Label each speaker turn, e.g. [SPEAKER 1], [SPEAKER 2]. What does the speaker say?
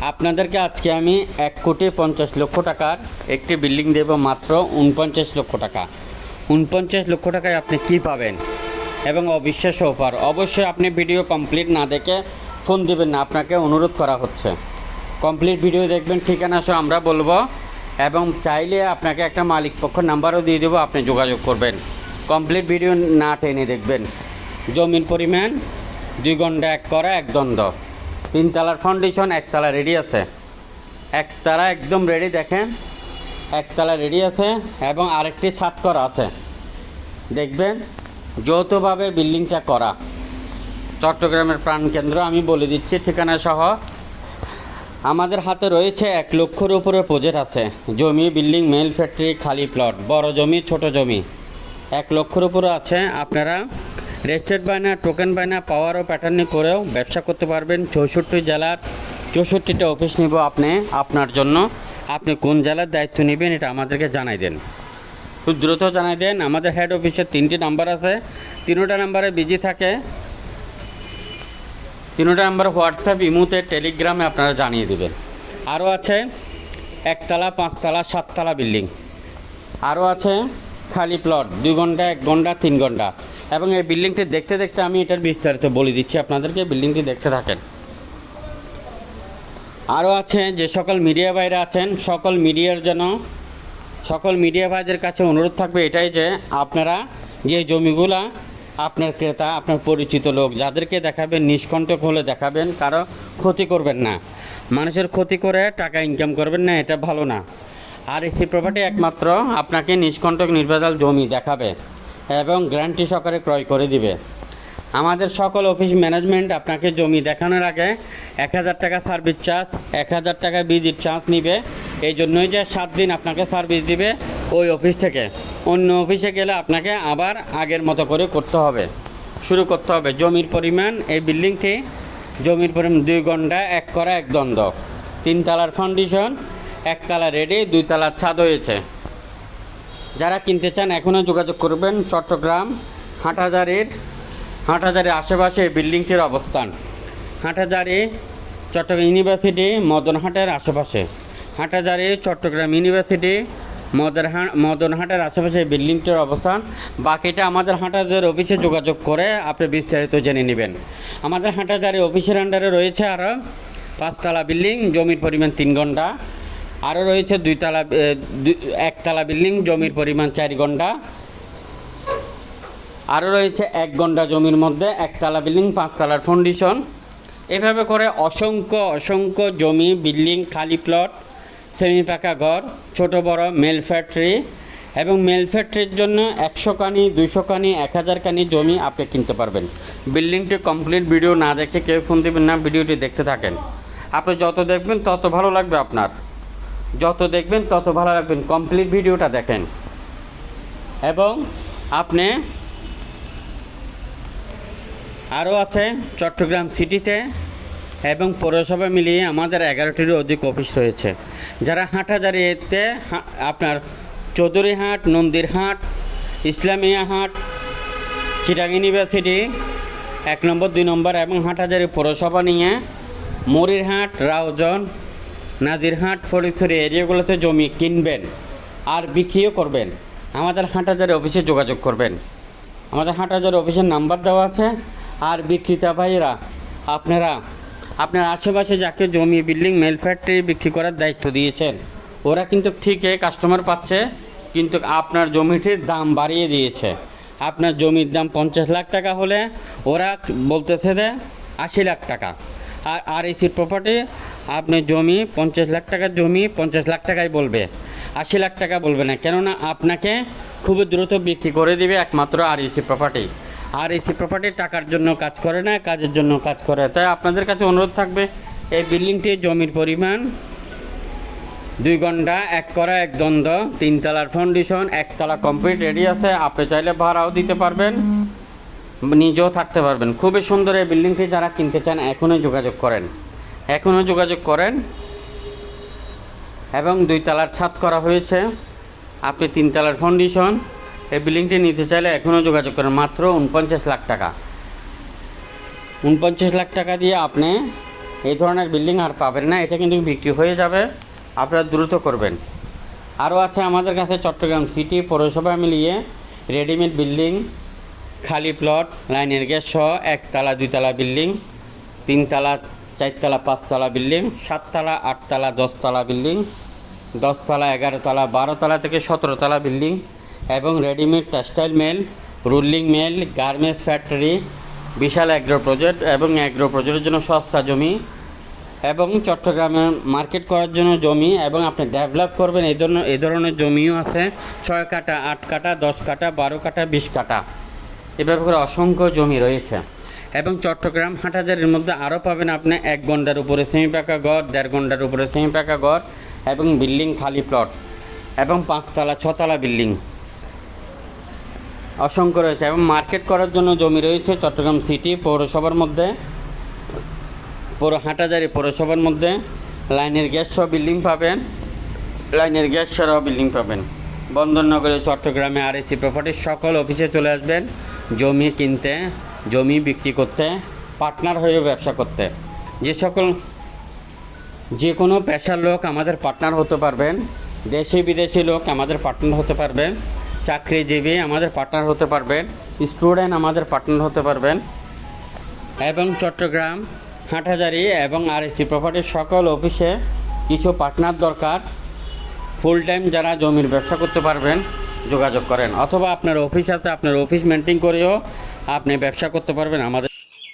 [SPEAKER 1] আপনাদেরকে আজকে আমি এক কোটি পঞ্চাশ লক্ষ টাকার একটি বিল্ডিং দেব মাত্র উনপঞ্চাশ লক্ষ টাকা। উনপঞ্চাশ লক্ষ টাকায় আপনি কি পাবেন? এবং অবিশ্বাস্য অফার। অবশ্যই আপনি ভিডিও কমপ্লিট না দেখে ফোন দেবেন না, আপনাকে অনুরোধ করা হচ্ছে। কমপ্লিট ভিডিও দেখবেন, ঠিকানা সহ আমরা বলব। এবং চাইলে আপনাকে একটা মালিক পক্ষ নাম্বারও দিয়ে দেবো, আপনি যোগাযোগ করবেন। কমপ্লিট ভিডিও না টেনে দেখবেন। জমির পরিমাণ দুই ঘণ্টা এক করা, এক দ্বন্দ্ব। তিনতলার ফাউন্ডেশন একতলা রেডি আছে। একতলা একদম রেডি দেখেন। একতলা রেডি আছে এবং আরেকটি ছাদ করা আছে। দেখবেন, যৌথভাবে বিল্ডিংটা করা। চট্টগ্রামের প্রাণকেন্দ্র আমি বলে দিচ্ছি ঠিকানা সহ। আমাদের হাতে রয়েছে এক লক্ষর উপরে প্রজেক্ট আছে। জমি বিল্ডিং মেল ফ্যাক্টরি খালি প্লট বড় জমি, ছোট জমি। এক লক্ষর উপরে আছে, আপনারা রেজিস্টার্ড বায়না টোকেন বায়না পাওয়ার ও প্যাটার্নে করেও ব্যবসা করতে পারবেন। চৌষট্টি জেলার চৌষট্টিটা অফিস নিব আপনি, আপনার জন্য। আপনি কোন জেলার দায়িত্ব নেবেন এটা আমাদেরকে জানাই দেন। খুব দ্রুত জানাই দেন, আমাদের হেড অফিসের তিনটি নাম্বার আছে। তিনোটা নাম্বারে বিজি থাকে। তিনোটা নাম্বার হোয়াটসঅ্যাপ ইমুতে টেলিগ্রামে আপনারা জানিয়ে দেবেন। আরও আছে একতলা, পাঁচতলা, সাততলা বিল্ডিং। আরও আছে খালি প্লট দুই ঘণ্টা, এক ঘণ্টা, তিন ঘণ্টা। এবং এই বিল্ডিংটি দেখতে দেখতে আমি এটার বিস্তারিত বলে দিচ্ছি। আপনাদেরকে বিল্ডিংটি দেখতে থাকেন। আরও আছে যে সকল মিডিয়া বাইরে আছেন, সকল মিডিয়ার জন্য, সকল মিডিয়া ভাইদের কাছে অনুরোধ থাকবে এটাই যে আপনারা যে জমিগুলা আপনার ক্রেতা, আপনার পরিচিত লোক, যাদেরকে দেখাবেন, নিষ্কণ্টক হলে দেখাবেন, কারও ক্ষতি করবেন না। মানুষের ক্ষতি করে টাকা ইনকাম করবেন না, এটা ভালো না। আর এসি প্রপার্টি একমাত্র আপনাকে নিষ্কণ্টক নির্ভেজাল জমি দেখাবে। এবং গ্যারান্টি সহকারে ক্রয় করে দিবে। আমাদের সকল অফিস ম্যানেজমেন্ট আপনাকে জমি দেখানোর আগে এক হাজার টাকা সার্ভিস চার্জ, এক হাজার টাকা ভিজিট চার্জ নিবে। এই জন্যই যে সাত দিন আপনাকে সার্ভিস দিবে ওই অফিস থেকে। অন্য অফিসে গেলে আপনাকে আবার আগের মতো করে করতে হবে। শুরু করতে হবে জমির পরিমাণ, এই বিল্ডিংটি জমির পরিমাণ দুই ঘণ্টা এক করা, এক দ্বন্দ্ব। তিনতলার ফাউন্ডেশন একতলা রেডি দুই তলার ছাদ হয়েছে। যারা কিনতে চান, এখনও যোগাযোগ করবেন চট্টগ্রাম, হাটহাজারির হাটহাজারির আশেপাশে বিল্ডিংটির অবস্থান। হাটহাজারি চট্টগ্রাম ইউনিভার্সিটি, মদনহাটের আশেপাশে। হাটহাজারি চট্টগ্রাম ইউনিভার্সিটি, মদনহা, মদনহাটের আশেপাশে বিল্ডিংটির অবস্থান। বাকিটা আমাদের হাটহাজারি অফিসে যোগাযোগ করে আপনি বিস্তারিত জেনে নেবেন। আমাদের হাটহাজারি অফিসের আন্ডারে রয়েছে আরও পাঁচতলা বিল্ডিং, জমির পরিমাণ তিন ঘণ্টা। আরও রয়েছে দুইতলা একতলা বিল্ডিং, জমির পরিমাণ চার ঘণ্টা। আরও রয়েছে এক ঘণ্টা জমির মধ্যে একতলা বিল্ডিং পাঁচতলার ফাউন্ডেশন এভাবে করে অসংখ্য অসংখ্য জমি, বিল্ডিং, খালি প্লট সেমি পাকা ঘর, ছোট, বড় মেল ফ্যাক্টরি এবং মেল ফ্যাক্টরির জন্য একশো কানি দুইশো কানি এক হাজার কানি জমি আপনি কিনতে পারবেন। বিল্ডিংটি কমপ্লিট ভিডিও না দেখে কেউ ফোন দেবেন না, ভিডিওটি দেখতে থাকেন। আপনি যত দেখবেন তত ভালো লাগবে আপনার। যত দেখবেন তত ভালো লাগবেন। কমপ্লিট ভিডিওটা দেখেন। এবং আপনি আরও আছে চট্টগ্রাম সিটিতে এবং পৌরসভা মিলিয়ে আমাদের এগারোটিরও অধিক অফিস রয়েছে। যারা হাটহাজারিতে আপনার চৌধুরীহাট নন্দীরহাট ইসলামিয়া হাট, চিটাং ইউনিভার্সিটি, এক নম্বর, দুই নম্বর এবং হাটহাজারি পৌরসভা নিয়ে মরিরহাট, রাউজন নাজিরহাট ফরিদপুর এরিয়াগুলোতে জমি কিনবেন আর বিক্রিও করবেন। আমাদের হাটহাজারি অফিসে যোগাযোগ করবেন। আমাদের হাটহাজারি অফিসের নাম্বার দেওয়া আছে। আর বিক্রেতা ভাইয়েরা, আপনারা, আপনার আশেপাশে যাকে জমি, বিল্ডিং, মেল ফ্যাক্টরি বিক্রি করার দায়িত্ব দিয়েছেন, ওরা কিন্তু ঠিকই কাস্টমার পাচ্ছে, কিন্তু আপনার জমিটির দাম বাড়িয়ে দিয়েছে। আপনার জমির দাম পঞ্চাশ লাখ টাকা হলে ওরা বলতেছে যে আশি লাখ টাকা। আর আর এসি প্রপার্টি আপনি জমি পঞ্চাশ লাখ টাকার জমি পঞ্চাশ লাখ টাকায় বলবে, আশি লাখ টাকা বলবে না, কেননা আপনাকে খুবই দ্রুত বিক্রি করে দিবে একমাত্র R AC property R AC property টাকার জন্য কাজ করে না, কাজের জন্য কাজ করে। তাই আপনাদের কাছে অনুরোধ থাকবে, এই বিল্ডিংটি জমির পরিমাণ, দুই ঘণ্টা, এক করা এক দ্বন্দ্ব, তিনতলার ফাউন্ডেশন একতলা কমপ্লিট রেডি আছে, আপনি চাইলে ভাড়াও দিতে পারবেন, নিজেও থাকতে পারবেন। খুবই সুন্দর এই বিল্ডিংটি, যারা কিনতে চান এখনই যোগাযোগ করেন। এখনও যোগাযোগ করেন এবং দুই তলার ছাদ করা হয়েছে। আপনি তিন তিনতলার ফাউন্ডেশন এই বিল্ডিংটি নিতে চাইলে এখনও যোগাযোগ করেন, মাত্র উনপঞ্চাশ লাখ টাকা। উনপঞ্চাশ লাখ টাকা দিয়ে আপনি এই ধরনের বিল্ডিং আর পাবেন না, এটা কিন্তু বিক্রি হয়ে যাবে, আপনারা দ্রুত করবেন। আরও আছে আমাদের কাছে চট্টগ্রাম সিটি পৌরসভা মিলিয়ে রেডিমেড বিল্ডিং খালি প্লট লাইনের গ্যাস সহ একতলা, দুইতলা বিল্ডিং তিনতলা চারতলা, পাঁচতলা বিল্ডিং, সাততলা, আটতলা, দশতলা বিল্ডিং, দশতলা, এগারোতলা, বারোতলা থেকে সতেরোতলা বিল্ডিং এবং readymade textile mill, rolling mill, garments factory, বিশাল অ্যাগ্রো প্রজেক্ট এবং অ্যাগ্রো প্রজেক্টের জন্য সস্তা জমি এবং চট্টগ্রামে মার্কেট করার জন্য জমি এবং আপনি ডেভেলপ করবেন এই ধরনের এই ধরনের জমিও আছে। ছয় কাটা আট কাটা দশ কাটা বারো কাটা বিশ কাটা এ ব্যাপারে অসংখ্য জমি রয়েছে। এবং চট্টগ্রাম হাটাজারির মধ্যে আরও পাবেন আপনি এক ঘণ্টার উপরে সেমি পাকা ঘর, দেড় ঘণ্টার উপরে সেমি পাকা ঘর এবং বিল্ডিং খালি প্লট এবং পাঁচতলা, ছতলা বিল্ডিং। অসংখ্য রয়েছে এবং মার্কেট করার জন্য জমি রয়েছে চট্টগ্রাম সিটি পৌরসভার মধ্যে, পৌর হাটাজারি পৌরসভার মধ্যে। লাইনের গ্যাস সহ বিল্ডিং পাবেন, লাইনের গ্যাস সহ বিল্ডিং পাবেন। বন্দরনগরে, চট্টগ্রামে আর এসি প্রপার্টির সকল অফিসে চলে আসবেন জমি কিনতে। জমি বিক্রি করতে পার্টনার হয়ে ব্যবসা করতে। যে সকল, যে কোনো পেশার লোক আমাদের পার্টনার হতে পারবেন, দেশি বিদেশি লোক আমাদের পার্টনার হতে পারবেন, চাকরিজীবী আমাদের পার্টনার হতে পারবেন স্টুডেন্ট আমাদের পার্টনার হতে পারবেন, এবং চট্টগ্রাম, হাটহাজারি এবং আরএসি প্রপার্টির সকল অফিসে কিছু পার্টনার দরকার। ফুল টাইম যারা জমির ব্যবসা করতে পারবেন, যোগাযোগ করেন। অথবা আপনার অফিস আছে, আপনার অফিস মেনটেন করেও আপনি ব্যবসা করতে পারবেন আমাদের